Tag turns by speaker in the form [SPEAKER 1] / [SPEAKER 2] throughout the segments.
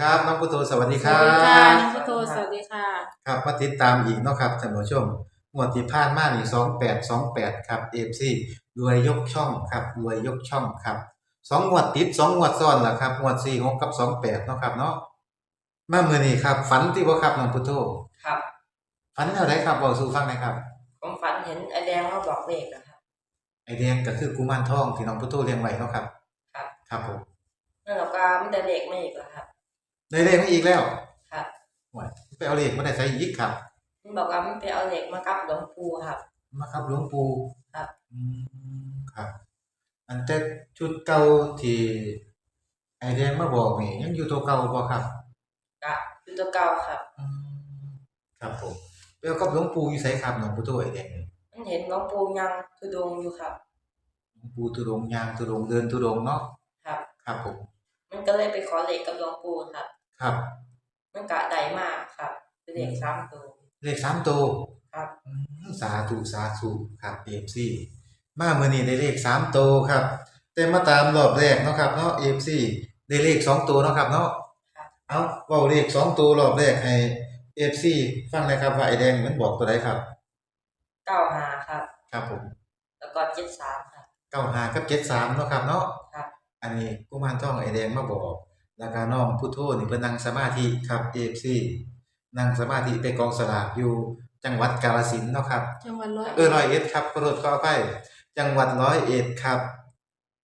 [SPEAKER 1] ครับน้องพุทโธสวัสดี
[SPEAKER 2] ส
[SPEAKER 1] ครั
[SPEAKER 2] วัสดีค่ะ
[SPEAKER 1] บ
[SPEAKER 2] น้องพุทโธสวัสดีค่ะ
[SPEAKER 1] ครับมาติดตามอีกเนาะครับท่านผู้ชมงวดที่ผ่านมานี่2828ครับ FC รวยยกช่องครับรวยยกช่องครับสองงวดติดสองงวดซ้อนล่ะครับงวด46กับ28เนาะครับเนาะมามื้อนี้ครับ ฝันที่บ่ครับน้องพุทโธ
[SPEAKER 3] ครับ
[SPEAKER 1] ฝันแนวใดครับเว้าสู่ฟังหน่อยครับ
[SPEAKER 3] ผมฝันเห็นไอแดงมาบอกเลขนะครับ
[SPEAKER 1] ไอแดงก็คือกุมารทองที่น้องพุทโธเลี้ยงไว้เนาะครับ
[SPEAKER 3] ครับ
[SPEAKER 1] ครับผม
[SPEAKER 3] นั่นเราก็ไม่ได้เลขไม่อีกแล้วครับ
[SPEAKER 1] ได้เลขมาอีกแล้ว
[SPEAKER 3] ครับ
[SPEAKER 1] ว้ายไปเอาเลขมาได้ใส่อีกครับ
[SPEAKER 3] มันบอกว่ามันไปเอาเลขมากับหลวงปู่ครับ
[SPEAKER 1] มาครับหลวงปู่
[SPEAKER 3] ครับ
[SPEAKER 1] อืมครับ อันแต่ชุดเก่าที่ไอแดงมาบอกนี่ยังอยู่ตัวเก่าบ่ครับ
[SPEAKER 3] กะคือตัวเก่าครับ
[SPEAKER 1] อืมครับผมไปเอากับหลวงปู่อยู่ไสครับหลวงปู่ตัวไอแดงนี่
[SPEAKER 3] มันเห็นหลวงปู่ยังคือดงอยู่ครับ
[SPEAKER 1] หลวงปู่ทุดงค์ยางทุดงค์เดินทุดงค์เนาะ
[SPEAKER 3] ครับ
[SPEAKER 1] ครับผม
[SPEAKER 3] มันก็เลยไปขอเลขกับหลวงปู่ครับ
[SPEAKER 1] ครับ
[SPEAKER 3] มันกะได้มากครับคือเลขสามตัว
[SPEAKER 1] เลขสามตัว
[SPEAKER 3] ครับ
[SPEAKER 1] อืมสาธุสาธุครับ AFC มามื้อนี้ได้เลขสามตัวครับ แต่มาตามรอบแรกเนาะครับเนาะ AFC ได้เลขสองตัวเนาะครับเนาะ
[SPEAKER 3] ครับ
[SPEAKER 1] เอาเว้าเลขสองตัวรอบแรกให้ AFC ฟังหนะครับว่าไอ้แดงมันบอกตัวใดครับ
[SPEAKER 3] เก้าหาครับ
[SPEAKER 1] ครับผม
[SPEAKER 3] แล้วก็เจ็ดสามครับ
[SPEAKER 1] 95กับ73เนาะครับเนาะ
[SPEAKER 3] ครับ
[SPEAKER 1] อันนี้กุมารทองไอ้แดงมาบอก แล้วก็น้องพุทโธนี่เพิ่นนั่งสมาธิครับ AFC นั่งสมาธิไปกองสลากอยู่จังหวัดกาฬสินธุ์เนาะครับ
[SPEAKER 2] จังหวัดร้อย
[SPEAKER 1] เออร้อยเอ็ดครับขอโทษขออภัยจังหวัดร้อยเอ็ดครับ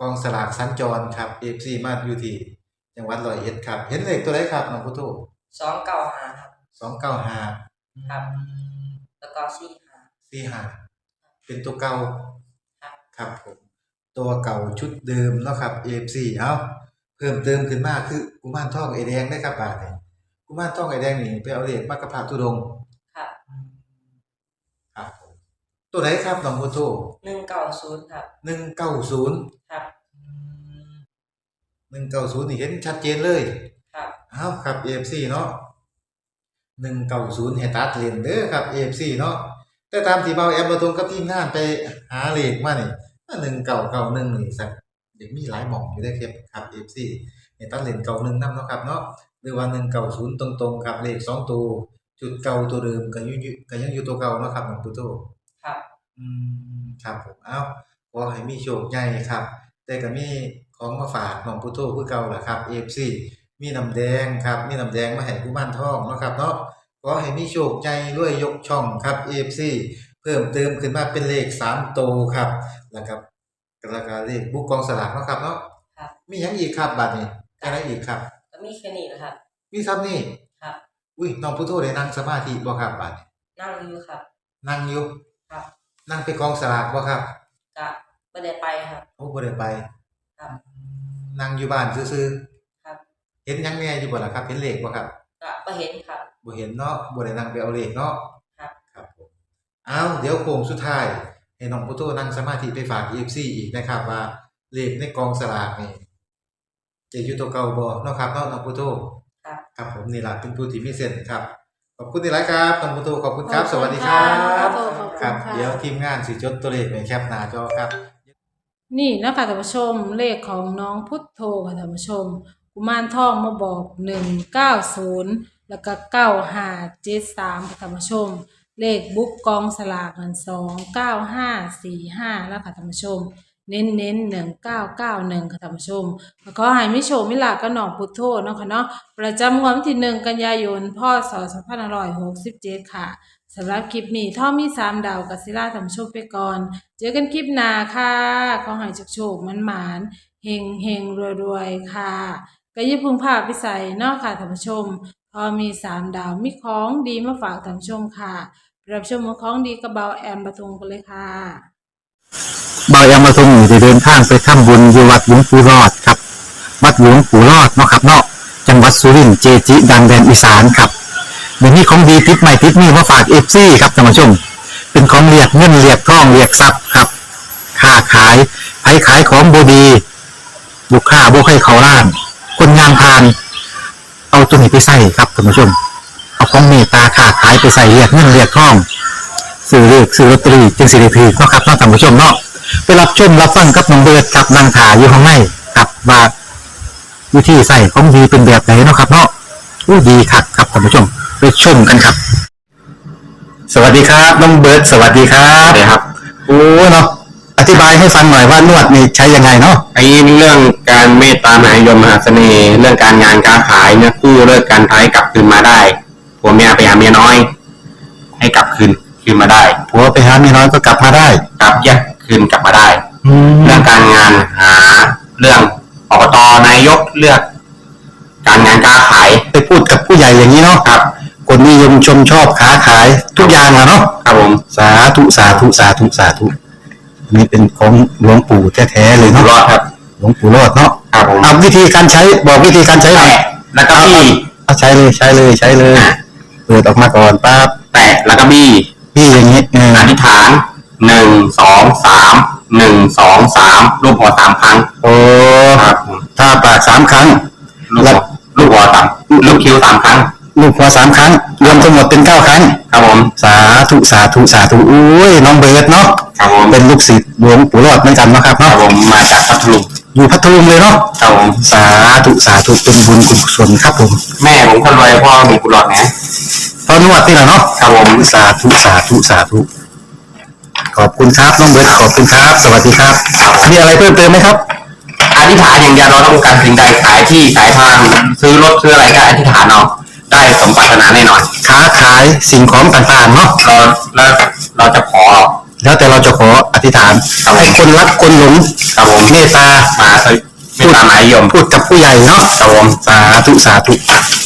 [SPEAKER 1] กองสลากสัญจรครับ FC มาอยู่ที่จังหวัดร้อยเอ็ดครับ เห็นเลขตัวไหนครับน้องพุทโธ
[SPEAKER 3] สองเก้าหาครับ
[SPEAKER 1] สองเก้าห้า
[SPEAKER 3] ครับ แล้วก็สี่หา
[SPEAKER 1] สี่ห้าเป็นตัวเก่า
[SPEAKER 3] ครับ
[SPEAKER 1] ครับผมตัวเก่าชุดเดิมเนาะครับ FC เอาเพิ่มเติมขึ้นมาคือกุมารทองไอแดงได้ครับบาทนี่กุมารทองไอแดงนี่ไปเอาเลขมากระพาตุดงค์
[SPEAKER 3] ครับ
[SPEAKER 1] ครับผมตัวไหนครับน้องพุทโธ
[SPEAKER 3] หนึ่งเก้าศูนย์ครับ
[SPEAKER 1] หนึ่งเก้าศูนย์
[SPEAKER 3] ครับ
[SPEAKER 1] หนึ่งเก้าศูนย์นี่เห็นชัดเจนเลย
[SPEAKER 3] ครับ
[SPEAKER 1] เอาครับ AFC เนาะหนึ่งเก้าศูนย์ให้ตัดเลนเด้อครับ AFC เนาะแต่ตามที่เบาแอมเราตรงกับทีมงานไปหาเลขมานี่หนึ่งเก่าเก่าหนึ่งนี่สัก เด็กมีหลายหม่องอยู่ได้ครับครับ AFC ให้ตัดเลนเก่าหนึ่งนำเนาะครับเนาะหรือว่าหนึ่งเก่าศูนย์ตรงๆครับเลขสองตัวจุดเก่าตัวเดิมก็ยังอยู่ก็ยังอยู่ตัวเก่าเนาะครับน้องปุโต
[SPEAKER 3] ครับ
[SPEAKER 1] อืมครับผมเอ้าขอให้มีโชคใหญ่ครับ แต่ก็มีของมาฝากน้องพุทโธคือเก่าล่ะครับ FC มีน้ำแดงครับ มีน้ำแดงมาให้กุมารทองเนาะครับเนาะขอให้มีโชคใหญ่รวยยกช่องครับ FC เพิ่มเติมขึ้นมาเป็นเลข3โตวครับแล้วก็ แล้วก็เลขบุกกองสลากเนาะครับเนาะ
[SPEAKER 3] ครับ
[SPEAKER 1] มีหยังอีกครับบัดนี้อะไรอีกครับ
[SPEAKER 3] ก็มีแค่นี้นะครับ
[SPEAKER 1] มีซ้ำนี่
[SPEAKER 3] ครับ
[SPEAKER 1] อุ้ยน้องพุทโธได้นั่งสมาธิบ่ครับบัดนี้
[SPEAKER 3] นั่งอยู่ครับ
[SPEAKER 1] นั่งอยู่
[SPEAKER 3] ครับ
[SPEAKER 1] นั่งไปกองสลากบ่ครับ
[SPEAKER 3] ก็ไม่ได้ไปครับ
[SPEAKER 1] โอ้บ่ได้ไป
[SPEAKER 3] ครับ
[SPEAKER 1] นั่งอยู่บ้านซื่อๆ
[SPEAKER 3] ครับ
[SPEAKER 1] เห็นหยังแหน่อยู่บ่ล่ะครับ เห็นเลขบ่ครับ
[SPEAKER 3] ก็ไม่เห็นครับ
[SPEAKER 1] บ่เห็นเนาะบ่ได้นั่งไปเอาเลขเนาะ
[SPEAKER 3] ครับ
[SPEAKER 1] ครับผมอ้าวเดี๋ยวโค้งสุดท้าย ให้น้องพุทโธนั่งสมาธิไปฝาก EFC อีกนะครับ ว่าเลขในกองสลากนี่จะอยู่ตัวเก่าบ่เนาะครับเนาะน้องพุทโธ
[SPEAKER 3] ครับ
[SPEAKER 1] ครับผมนี่ล่ะเป็นผู้ที่มีเส้นครับขอบคุณที่หลายครับน้องพุทโธขอบคุณครับ สวัสดีครั
[SPEAKER 2] ขอ
[SPEAKER 1] บบ
[SPEAKER 2] คุณค่ะ
[SPEAKER 1] ครับ
[SPEAKER 2] ขอบคุณค่ะ
[SPEAKER 1] เดี๋ยวทีมงานสิจดตัวเลขไว้แคปหน้าจอครับ
[SPEAKER 2] นี่นะคะท่านผู้ชมเลขของน้องพุทโธค่ะท่านผู้ชมกุมารทองมาบอกหนึ่งเก้าศูนย์แล้วก็เก้าห้าเจ็ดสามค่ะท่านผู้ชม เลขบุ๊กกองสลากเงินสองเก้าห้าสี่ห้าแล้วค่ะท่านผู้ชม เน้นเน้นหนึ่งเก้าเก้าหนึ่งค่ะท่านผู้ชมแล้วก็ให้มิโชมิลาก็น้องพุทโธเนาะค่ะเนาะประจำวันที่หนึ่งกันยายนพศสองพันห้าร้อยหกสิบเจ็ดค่ะสำหรับคลิปนี้ท่อมีสามดาวกับศิลาทำโชคไปก่อน เจอกันคลิปหน้าค่ะขอให้โชคโชคมันหมานเฮงเฮงรวยรวยค่ะก็ยิ่พึงพาไปใส่นอกค่ะท่านผู้ชม พอมีสามดาวมีของดีมาฝากท่านผู้ชมค่ะ รับชมของดีกระเบาแอมปะทุงกันเลยค่ะเบา
[SPEAKER 4] ยามาทงอยู่เดินทางไปทำบุญอยู่วัดหลวงปู่รอดครับ วัดหลวงปู่รอดเนาะครับเนาะจังหวัดสุรินทร์เจจิ ดังแดนอีสานครับเดี๋ยวนี้ของดีติดใหม่ติดนี่มาฝากเอฟซีครับท่านผู้ชม เป็นของเรียกเงินเรียกทองเรียกทรัพย์ครับค้าขายไผขายของบดีลูกค้าบุคให้เขาล้าน คนงานพาน เอาตัวนี้ไปใส่ครับท่านผู้ชม ของเมตตาค้าขายไปใส่เรียกเงินเรียกทองซื้อเลือกซื้อลอตเตอรี่จึงสิริพีเนาะครับเนาะท่านผู้ชมเนาะไปรับชมรับฟังกับน้องเบิร์ดกับนางถาอยู่ข้างในกับว่าวิธีใส่ของดีเป็นแบบไหนเนาะครับเนาะ
[SPEAKER 1] อู้ดีคักครับท่านผู้ชมไปชมกันครับ สวัสดีครับน้องเบิร์ดสวัสดีครับสวัสดีครับ โอ้เนาะอธิบายให้ฟังหน่อยว่านวดนี่ใช้ยังไงเนาะ
[SPEAKER 5] ไอ้เรื่องการเมตตามหานิยมมหาเสน่ห์เรื่องการงานการขายเนี่ยกู้เลิกการท้ายกลับคืนมาได้ ผัวเมียไปหาเมียน้อย ให้กลับคืนคืนมาได้
[SPEAKER 1] ผัวไปหาเมียน้อยก็กลับมาได้
[SPEAKER 5] กลับแยกคืนกลับมาได้
[SPEAKER 1] แล้
[SPEAKER 5] เรื่
[SPEAKER 1] ว
[SPEAKER 5] องการงานหาเรื่องอบตนายกเลือก การงานการขาย
[SPEAKER 1] ไปพูดกับผู้ใหญ่อย่างนี้เนาะ
[SPEAKER 5] ครับ
[SPEAKER 1] คนนิยมชมชอบค้าขายทุกอย่างอะเนาะ
[SPEAKER 5] ครับผม
[SPEAKER 1] สาธุสาธุสาธุสาธุอันนี้เป็นของหลวงปู่แท้ๆเลย
[SPEAKER 5] อยู่
[SPEAKER 1] เนาะ
[SPEAKER 5] รอดครับ
[SPEAKER 1] หลวงปู่รอดเนาะ
[SPEAKER 5] ครับผม
[SPEAKER 1] เอาวิธีการใช้บอกวิธีการใช้หน่อย
[SPEAKER 5] แตะแล้วก็บี้
[SPEAKER 1] เอาใช้เลยใช้เลยใช้เลยเปิดออกมาก่อนปั๊บ
[SPEAKER 5] แตะแล้วก็บี้
[SPEAKER 1] พี่อย่างนี้เออ
[SPEAKER 5] อธิษฐานหนึ่งสองสามหนึ่งสองสามรูปหัวสามครั้ง
[SPEAKER 1] โอ้
[SPEAKER 5] ครับผม
[SPEAKER 1] ถ้าปากสามครั้ง
[SPEAKER 5] ลูกหัวลูกหัวสามลูกคิ้วสามครั้ง
[SPEAKER 1] ลูกหัวสามครั้ง รวมทั้งหมดเป็นเก้าครั้ง
[SPEAKER 5] ครับผม
[SPEAKER 1] สาธุสาธุสาธุอุ้ยน้องเบิร์ดเนาะ
[SPEAKER 5] ครับผม
[SPEAKER 1] เป็นลูกศิษย์หลวงปู่รอดเหมือนกันเนาะครับ
[SPEAKER 5] ครั
[SPEAKER 1] เนาะ
[SPEAKER 5] บผมมาจากพัทลุง
[SPEAKER 1] อยู่พัทลุงเลยเนาะ
[SPEAKER 5] ครับผม
[SPEAKER 1] สาธุสาธุเป็นบุญกุศลครับผม
[SPEAKER 5] แม่ผมคนรวยพ่อผมกุหลาบนะ
[SPEAKER 1] ตอนนวดนี่แหละเนาะ
[SPEAKER 5] ครับผม
[SPEAKER 1] สาธุสาธุสาธุขอบคุณครับน้องเบิร์ดขอบคุณครับ สวัสดีครับ มีอะไรเพิ่มเติมไหมครับ
[SPEAKER 5] อธิษฐานอย่างเดียวเราต้องการสิ่งใดขายที่ขายทางซื้อรถซื้ออะไรก็อธิษฐานเอาได้สมปรารถนาแน่นอน
[SPEAKER 1] ค้าขายสิ่งของต่างๆเนาะ
[SPEAKER 5] เราแล้วเราจะขอ
[SPEAKER 1] แล้วแต่เราจะขออธิษฐานให้คนรักคนหลง
[SPEAKER 5] ครับผม
[SPEAKER 1] เมตตา
[SPEAKER 5] มาคือไม่ตามหมายยม
[SPEAKER 1] พูดกับผู้ใหญ่เนาะ
[SPEAKER 5] ครับผม
[SPEAKER 1] สาธุสาธุ
[SPEAKER 5] ครับ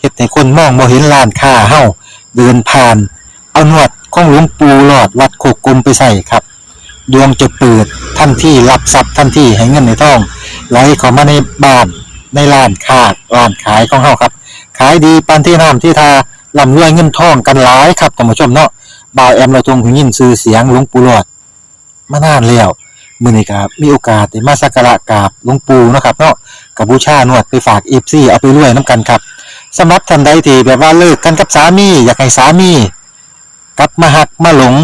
[SPEAKER 1] เฮ็ดให้คนมองบ่เห็นร้านค้าเฮาเดินผ่าน เอาหนวดของหลวงปู่หลอดวัดโคกกลมไปใส่ครับ ดวงจะเปิดทันที่รับทรัพย์ทันที่ให้เงินในท้องไหลเข้ามาในบ้านในร้านค้าร้านขายของเฮาครับ ขายดีปานที่น้ำที่ทาร่ำรวยเงินทองกันหลายครับท่านผู้ชมเนาะบ่าวแอมเราทรงหูยินซื้อเสียงหลวงปู่หลอดมานานแล้วมื้อนี้ครับมีโอกาสได้มาสักการะกราบหลวงปู่เนาะครับเนาะกับบูชานวดไปฝาก FC เอาไปรวยน้ำกันครับ สำหรับท่านใดที่แบบว่าเลิกกันกับสามี อยากให้สามีกลับมาหักมาหลง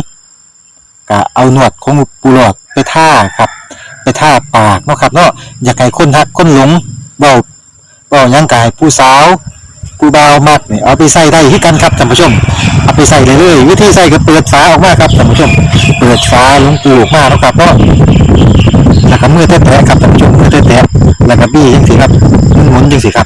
[SPEAKER 1] ก็เอาหนวดของปูหลอดไปท่าครับ ไปท่าปากเนาะครับเนาะอยากให้คนหักคนหลงเบาเบายังกายผู้สาวผู้เบามักเนี่ยเอาไปใส่ได้ที่กันครับท่านผู้ชม เอาไปใส่เลยเลยวิธีใส่ก็เปิดฝาออกมาครับท่านผู้ชม เปิดฝาลงปูออกมาแล้วครับเนาะแล้วก็มือแตะๆครับท่านผู้ชมมือแตะๆแล้วก็บี้จังสิครับหมุนๆจังสิครับ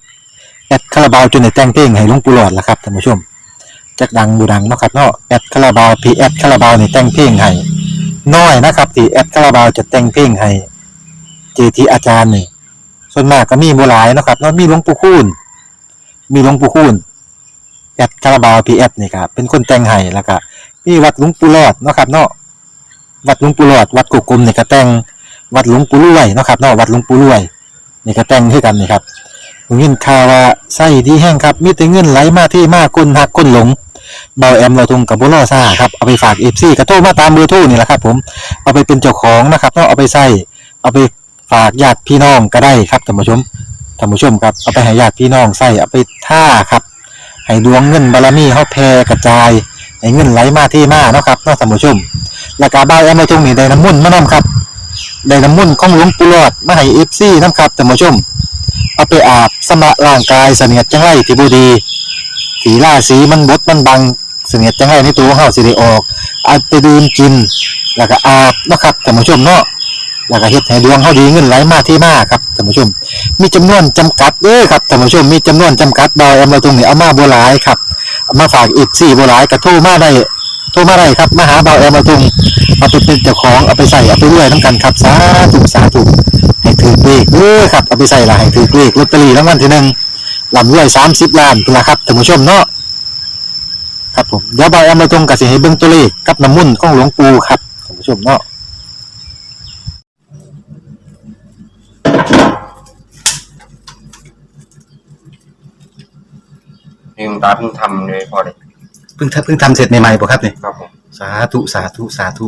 [SPEAKER 1] แอดคาราบาวจนในแต่งเพลงให้หลวงปู่หลอดละครับท่านผู้ชมจักดังบูดังเนาะครับเนาะแอดคาราบาวพีแอดคาราบาวนี่แต่งเพลงให้น้อยนะครับที่แอดคาราบาวจะแต่งเพลงให้เจทีอาจารย์นี่ส่วนมากก็มีบ่หลายนะครับเนาะมีหลวงปู่คูณมีหลวงปู่คูณแอดคาราบาวพีแอดนี่ครับเป็นคนแต่งให้แล้วก็มีวัดหลวงปู่รอดเนาะครับเนาะวัดหลวงปู่รอด วัดกุกกลมนี่ก็แต่งวัดหลวงปู่รวยเนาะครับเนาะวัดหลวงปู่รวยนี่ก็แต่งให้กันนี่ครับ ผมยินข่าวว่าไส้ดีแห้งครับ มีแต่เงินไหลมาที่มากคนหักคนหลงเบาแอมเราทุงกับบุรอซ่าครับเอาไปฝากเอฟซีกระโทรมาตามเบอร์โทรนี่แหละครับ ผมเอาไปเป็นเจ้าของนะครับเนาะเอาไปใส่เอาไปฝากญาติพี่น้องก็ได้ครับท่านผู้ชมท่านผู้ชมครับเอาไปให้ญาติพี่น้องใส่เอาไปท่าครับให้ดวงเงินบารมีเขาแผ่กระจายให้เงินไหลมาที่มาเนาะครับเนาะท่านผู้ชมแล้วก็เบาแอมเราทงนี่ได้น้ำมุ่นมานํครับได้น้ำมุ่นของหลวงปู่หลอดมาให้เอฟซีนํครับท่านผู้ชม เอาไปอาบสำระร่างกายเสนียดจังไรที่บูดีสีล่าสีมันบดมันบังเสนียดจังไรในตัวของเฮาสิได้ออกเอาไปดื่มกิน แล้วก็อาบนะครับท่านผู้ชมเนาะแล้วก็เฮ็ดให้ดวงเฮาดีเงินไหลมาที่มาครับท่านผู้ชม มีจำนวนจำกัดเด้อครับท่านผู้ชมมีจำนวนจำกัดดอยเอามาตรงนี้เอามาบ่หลายครับ
[SPEAKER 4] มาฝากอีกสี่บัวหลายกระทู้มาได้โทรมาได้ครับมาหาเบาแอมมาตุง เอาไปเป็นเจ้าของเอาไปใส่เอาไปเรื่อยน้ำกันครับสาธุสาธุให้ถือเลขเด้อครับเอาไปใส่ละให้ถือเลขลอตเตอรี่รางวัลที่หนึ่งลำรวยสามสิบล้านเป็นละครับท่านผู้ชมเนาะครับผมเดี๋ยวเบาแอมมาตุงกับสิให้เบิ่งตัวเลขกับน้ำมุ่นต์ของหลวงปู่ครับท่านผู้ชมเนาะ
[SPEAKER 5] นี่คุณตาเพิ่งทำเลยพอเลย
[SPEAKER 4] เพิ่งเพิ่งทำเสร็จใหม่ๆป่ะครับเนี่ย
[SPEAKER 5] ครับผม
[SPEAKER 4] สาธุสาธุสาธุ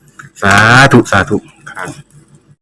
[SPEAKER 4] สาธุสาธุ
[SPEAKER 5] ครับ